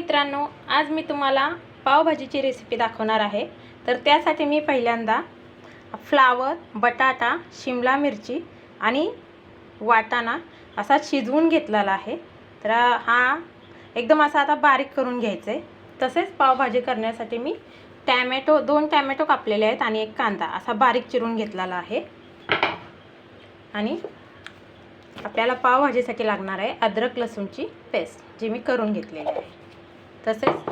मित्रांनो आज मी तुम्हाला पावभाजीची रेसिपी दाखवणार आहे. तर त्यासाठी मी पहिल्यांदा फ्लावर बटाटा शिमला मिरची आणि वाटाणा असा शिजवून घेतलेला आहे. तर हा एकदम असा आता बारीक करून घ्यायचा आहे तसेच पावभाजी करण्यासाठी मी टॅमॅटो दोन टॅमॅटो कापलेले आहेत आणि एक कांदा असा बारीक चिरून घेतलेला आहे. आणि आपल्याला पावभाजीसाठी लागणार आहे अद्रक लसूणची पेस्ट जी मी करून घेतलेली आहे. तसेच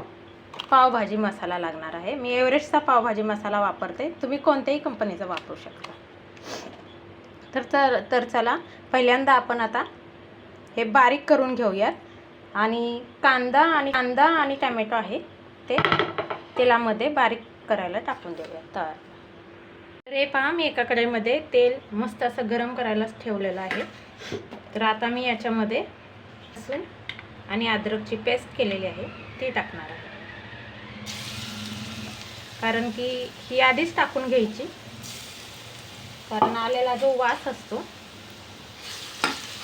पावभाजी मसाला लागणार आहे. मी एव्हरेस्टचा पावभाजी मसाला वापरते. तुम्ही कोणत्याही कंपनीचा वापरू शकता. तर तर तर चला पहिल्यांदा आपण आता हे बारीक करून घेऊयात. आणि कांदा आणि कांदा आणि टॅमॅटो आहे ते तेलामध्ये बारीक करायला टाकून देऊयात. तर तर हे पहा मी एका कढईमध्ये तेल मस्त असं गरम करायलाच ठेवलेलं आहे. तर आता मी याच्यामध्ये लसूण आणि अद्रकची पेस्ट केलेली आहे. ते टाकणार आहे. कारण की ही आधीच टाकून घ्यायची. कारण आलेला जो वास असतो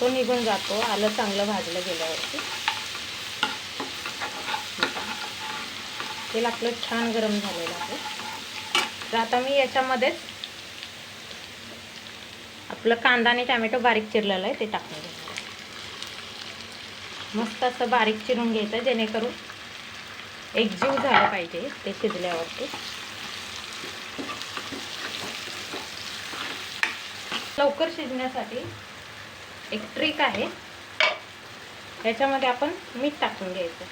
तो निघून जातो आलं चांगलं भाजलं गेल्यावरती. तेल आपलं छान गरम झालेलं आहे. तर आता मी याच्यामध्येच आपलं कांदा आणि टॅमॅटो बारीक चिरलेलं आहे ते टाकून घेणार मस्त असं बारीक चिरून घ्यायचं जेणेकरून एकजीव झालं पाहिजे ते शिजल्यावरती. लवकर शिजण्यासाठी एक ट्रिक आहे. याच्यामध्ये आपण मीठ टाकून घ्यायचं.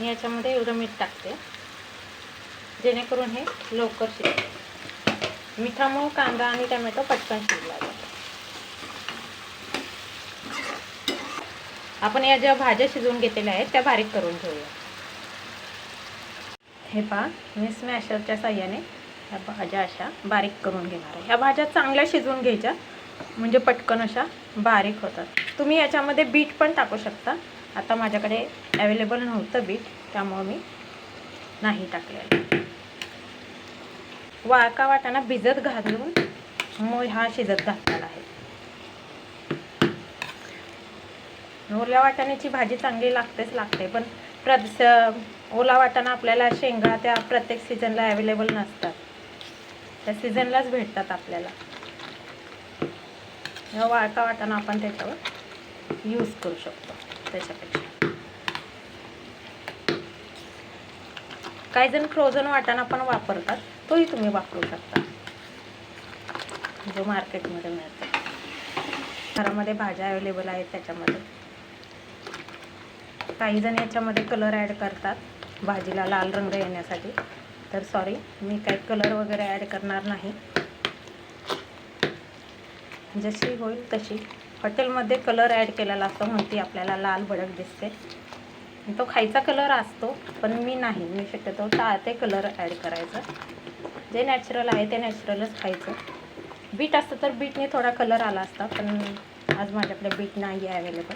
मी याच्यामध्ये एवढं मीठ टाकते जेणेकरून हे लवकर शिजते. मिठामुळे कांदा आणि टमॅटो पटकन शिजला जातो आपण या ज्या भाज्या शिजवून घेतलेल्या आहेत त्या बारीक करून घेऊया. हे पहा मी स्मॅशरच्या साह्याने ह्या भाज्या अशा बारीक करून घेणार आहे. ह्या भाज्या चांगल्या शिजवून घ्यायच्या म्हणजे पटकन अशा बारीक होतात. तुम्ही याच्यामध्ये बीट पण टाकू शकता. आता माझ्याकडे अवेलेबल नव्हतं बीट त्यामुळं मी नाही टाकलेलं. वाळका वाटाणा भिजत घालून मग हा शिजत घातला आहे ओल्या वाटाण्याची भाजी चांगली लागतेच लागते पण प्रत ओला वाटाणा आपल्याला शेंगा त्या प्रत्येक सीझनला अवेलेबल नसतात. त्या सीझनलाच भेटतात आपल्याला. या वाळका वाटाणा आपण त्याच्यावर यूज करू शकतो त्याच्यापेक्षा. काही जण फ्रोझन वाटाणा पण वापरतात तोही तुम्ही वापरू शकता. जो मार्केटमध्ये मिळतो. घरामध्ये भाज्या अवेलेबल आहेत त्याच्यामध्ये. काही जण याच्यामध्ये कलर ॲड करतात. भाजीला लाल रंग येण्यासाठी. तर सॉरी मी काही कलर वगैरे ॲड करणार नाही. जशी होईल तशी. हॉटेलमध्ये कलर ॲड केलेला असतो म्हणते आपल्याला लाल भडक दिसते. तो खायचा कलर असतो पण मी नाही मी शक्यतो टाळते कलर ॲड करायचा. जे नॅचरल आहे ते नॅचरलच खायचं. बीट असतं तर बीटने थोडा कलर आला असता पण आज माझ्याकडे बीट नाही आहे अवेलेबल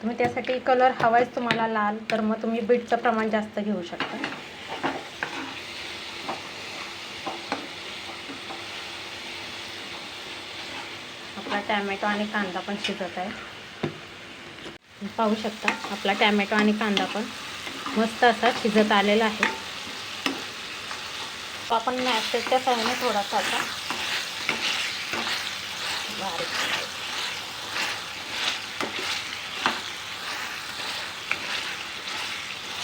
तुम्ही त्यासाठी कलर हवायच तुम्हाला लाल तर मग तुम्ही बीटचं प्रमाण जास्त घेऊ शकता. आपला टॅमॅटो आणि कांदा पण शिजत आहे. पाहू शकता आपला टॅमॅटो आणि कांदा पण मस्त असा शिजत आलेला आहे. तो आपण मॅसेजच्या सहाय्याने थोडासा असा बारीक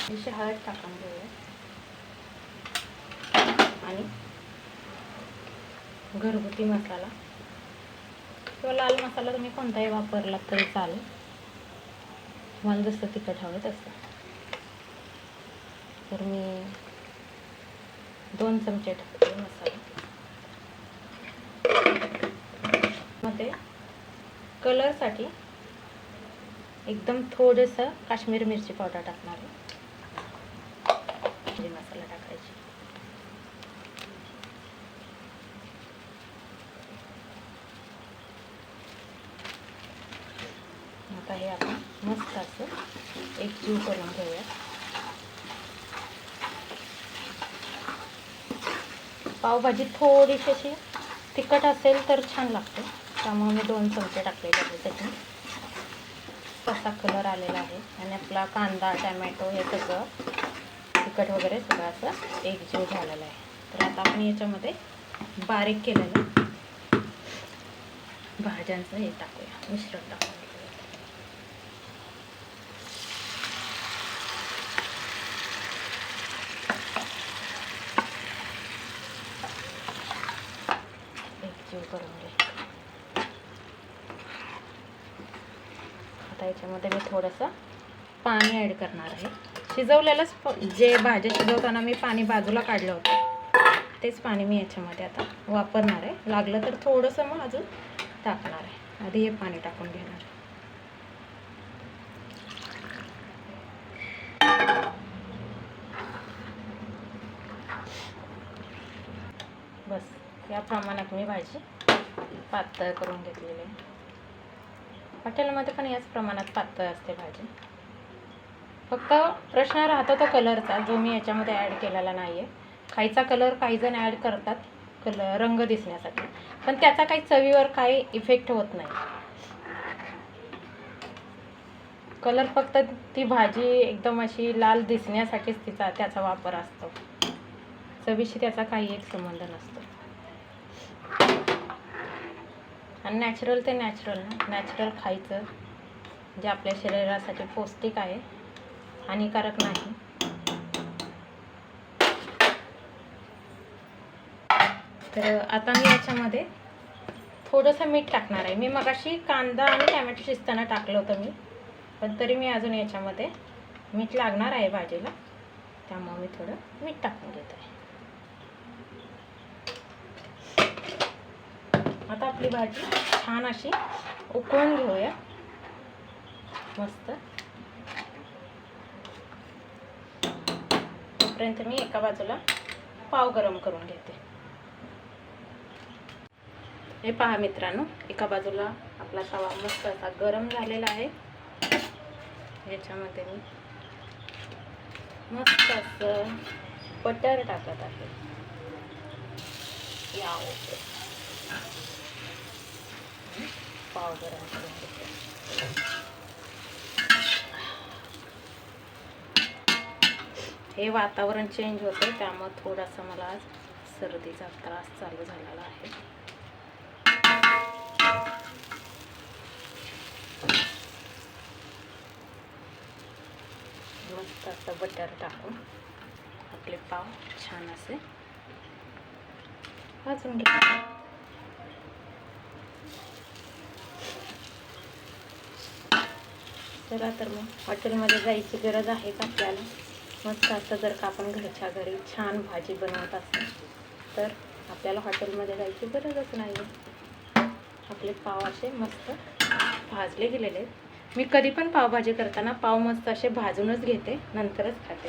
थोडीशी हळद टाकून घेऊया आणि घरगुती मसाला. किंवा लाल मसाला तुम्ही कोणताही वापरला तरी चालेल. तुम्हाला जसं तिखट हवं तसं. तर मी दोन चमचे टाकते मसाला. मध्ये कलरसाठी एकदम थोडंसं काश्मीर मिरची पावडर टाकणार आहे. जिरे मसाला टाकायची. आता हे आपण मस्त असं एक जीव करून घेऊया पावभाजी थोडीशी अशी तिखट असेल तर छान लागते. त्यामुळे मी दोन चमचे टाकलेले आहे त्याच्यात. असा कलर आलेला आहे. आणि आपला कांदा टॅमॅटो हे सगळं तिखट वगैरे सगळं असं एकजीव झालेलं आहे. तर आता आपण याच्यामध्ये बारीक केलेलं भाज्यांचं हे टाकूया. मिश्रण टाकूया करून घे. आता याच्यामध्ये मी थोडंसं पाणी ॲड करणार आहे. शिजवलेलंच जे भाज्या शिजवताना मी पाणी बाजूला काढलं होतं. तेच पाणी मी याच्यामध्ये आता वापरणार आहे. लागलं तर थोडंसं मग अजून टाकणार आहे. आधी हे पाणी टाकून घेणार. आहे बस या प्रमाणात मी भाजी पातळ करून घेतलेली आहे. हॉटेलमध्ये पण याच प्रमाणात पातळ असते भाजी. फक्त प्रश्न राहतो तो कलरचा जो मी याच्यामध्ये ॲड केलेला नाही आहे खायचा कलर काही जण ॲड करतात कलर रंग दिसण्यासाठी. पण त्याचा काही चवीवर काही इफेक्ट होत नाही. कलर फक्त ती भाजी एकदम अशी लाल दिसण्यासाठीच तिचा त्याचा वापर असतो. चवीशी त्याचा काही एक संबंध नसतो. आणि नॅचरल ते नॅचरल ना. नॅचरल खायचं जे आपल्या शरीरासाठी पौष्टिक आहे. हानिकारक नाही. तर आता मी याच्यामध्ये थोडंसं मीठ टाकणार आहे. मी मगाशी कांदा आणि टॅमॅटो शिजताना टाकलं होतं मी पण तरी मी अजून याच्यामध्ये मीठ लागणार आहे भाजीला. त्यामुळे मी थोडं मीठ टाकून घेत. आहे आता आपली भाजी छान अशी उकळून घेऊया. मस्त. तोपर्यंत मी एका बाजूला पाव गरम करून घेते. हे पहा मित्रांनो एका बाजूला आपला तवा मस्त असा गरम झालेला आहे. याच्यामध्ये मी मस्त असं बटर टाकत आहे. या ओके. पाव गरम करून घेते. हे वातावरण चेंज होतं त्यामुळं थोडासा मला आज सर्दीचा त्रास चालू झालेला आहे. मस्त असं बटर टाकून आपले पाव छान असे भाजून घ्या चला तर मग हॉटेलमध्ये जायची गरज आहे का आपल्याला? मस्त असं जर का आपण घरच्या घरी छान भाजी बनवत असतो. तर आपल्याला हॉटेलमध्ये जायची गरजच नाही. आपले पाव असे मस्त भाजले गेलेले आहेत. मी कधी पण पावभाजी करताना पाव मस्त असे भाजूनच घेते नंतरच खाते.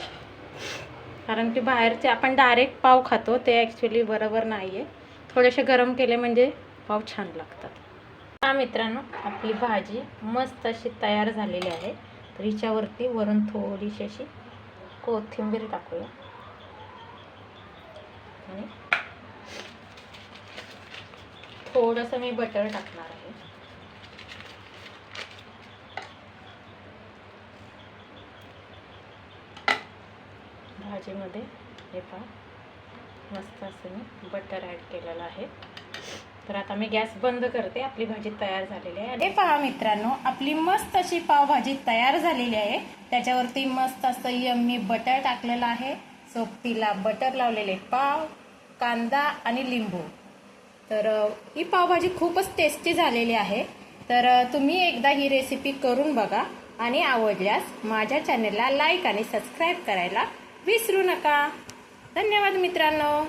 कारण की बाहेरचे आपण डायरेक्ट पाव खातो ते ॲक्च्युली बरोबर नाही आहे थोडेसे गरम केले म्हणजे पाव छान लागतात. हा मित्रांनो आपली भाजी मस्त अशी तयार झालेली आहे. तर हिच्यावरती वरून थोडीशी अशी कोथिंबीर टाकूया. आणि थोडंसं मी बटर टाकणार आहे. भाजीमध्ये हे पहा मस्त असं मी बटर ॲड केलेलं आहे. तर आता मी गॅस बंद करते. आपली भाजी तयार झालेली आहे. हे पहा मित्रांनो आपली मस्त अशी पावभाजी तयार झालेली आहे. त्याच्यावरती मस्त असं यम्मी बटर टाकलेलं आहे. सोबतीला बटर लावलेले पाव कांदा आणि लिंबू. तर ही पावभाजी खूपच टेस्टी झालेली आहे. तर तुम्ही एकदा ही रेसिपी करून बघा आणि आवडल्यास माझ्या चॅनलला लाईक आणि सबस्क्राईब करायला विसरू नका. धन्यवाद मित्रांनो.